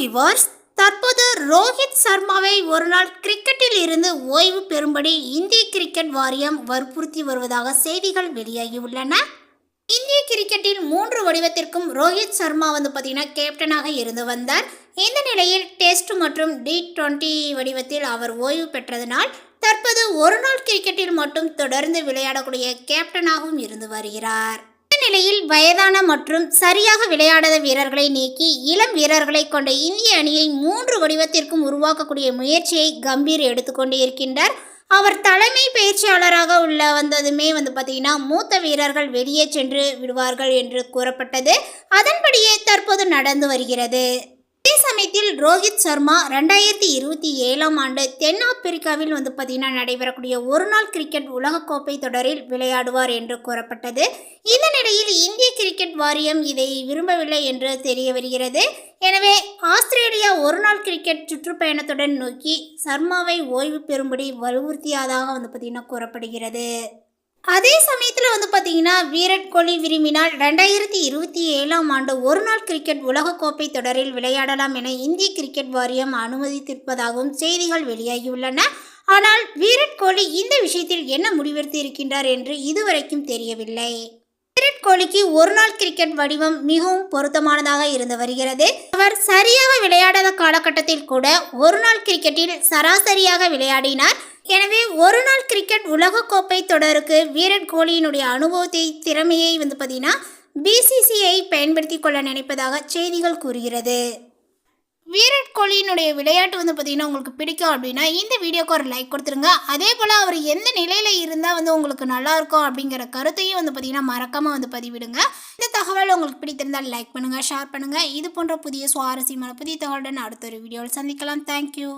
Viewers தற்போது ரோஹித் சர்மாவை ஒருநாள் கிரிக்கெட்டில் இருந்து ஓய்வு பெறும்படி இந்திய கிரிக்கெட் வாரியம் வற்புறுத்தி வருவதாக செய்திகள் வெளியாகியுள்ளன. இந்திய கிரிக்கெட்டில் மூன்று வடிவத்திற்கும் ரோஹித் சர்மா வந்து பார்த்தீங்கன்னா கேப்டனாக இருந்து வந்தார். இந்த நிலையில் டெஸ்ட் மற்றும் டி டுவெண்ட்டி வடிவத்தில் அவர் ஓய்வு பெற்றதனால் தற்போது ஒருநாள் கிரிக்கெட்டில் மட்டும் தொடர்ந்து விளையாடக்கூடிய கேப்டனாகவும் இருந்து வருகிறார். நிலையில் வயதான மற்றும் சரியாக விளையாடாத வீரர்களை நீக்கி இளம் வீரர்களை கொண்ட இந்திய அணியை மூன்று வடிவத்திற்கும் உருவாக்கக்கூடிய முயற்சியை கம்பீர் எடுத்துக்கொண்டு இருக்கின்றார். அவர் தலைமை பயிற்சியாளராக உள்ள வந்ததுமே வந்து பார்த்தீங்கன்னா மூத்த வீரர்கள் வெளியே சென்று விடுவார்கள் என்று கூறப்பட்டது. அதன்படியே தற்போது நடந்து வருகிறது. சமயத்தில் ரோஹித் சர்மா ரெண்டாயிரத்தி இருபத்தி ஏழாம் ஆண்டு தென்னாப்பிரிக்காவில் வந்து பார்த்தீங்கன்னா நடைபெறக்கூடிய ஒருநாள் கிரிக்கெட் உலகக்கோப்பை தொடரில் விளையாடுவார் என்று கூறப்பட்டது. இந்த நிலையில் இந்திய கிரிக்கெட் வாரியம் இதை விரும்பவில்லை என்று தெரிய வருகிறது. எனவே ஆஸ்திரேலியா ஒருநாள் கிரிக்கெட் சுற்றுப்பயணத்துடன் நோக்கி சர்மாவை ஓய்வு பெறும்படி வலியுறுத்தியதாக வந்து பார்த்தீங்கன்னா கூறப்படுகிறது. அதே சமயத்தில் வந்து பார்த்தீங்கன்னா விராட் கோலி விரும்பினால் ரெண்டாயிரத்தி இருபத்தி ஏழாம் ஆண்டு ஒருநாள் கிரிக்கெட் உலகக்கோப்பை தொடரில் விளையாடலாம் என இந்திய கிரிக்கெட் வாரியம் அனுமதித்திருப்பதாகவும் செய்திகள் வெளியாகியுள்ளன. ஆனால் விராட் கோலி இந்த விஷயத்தில் என்ன முடிவெடுத்து இருக்கின்றார் என்று இதுவரைக்கும் தெரியவில்லை. கோலிக்கு ஒரு நாள் கிரிக்கெட் வடிவம் மிகவும் பொருத்தமானதாக இருந்து வருகிறது. அவர் சரியாக விளையாடாத காலகட்டத்தில் கூட ஒரு நாள் கிரிக்கெட்டில் சராசரியாக விளையாடினார். எனவே ஒரு நாள் கிரிக்கெட் உலகக்கோப்பை தொடருக்கு விராட் கோலியினுடைய அனுபவத்தை திறமையை வந்து பார்த்தீங்கன்னா பிசிசிஐ பயன்படுத்தி கொள்ள நினைப்பதாக செய்திகள் கூறுகிறது. விராட் கோலியினுடைய விளையாட்டு வந்து பார்த்தீங்கன்னா உங்களுக்கு பிடிக்கும் அப்படின்னா இந்த வீடியோக்கு ஒரு லைக் கொடுத்துருங்க. அதே போல் அவர் எந்த நிலையில் இருந்தால் வந்து உங்களுக்கு நல்லாயிருக்கும் அப்படிங்கிற கருத்தையும் வந்து பார்த்தீங்கன்னா மறக்காமல் வந்து பதிவிடுங்க. இந்த தகவல் உங்களுக்கு பிடித்திருந்தால் லைக் பண்ணுங்கள் ஷேர் பண்ணுங்கள் இது போன்ற புதிய சுவாரஸ்யமான புதிய தகவலுடன் அடுத்த ஒரு வீடியோவில் சந்திக்கலாம். தேங்க்யூ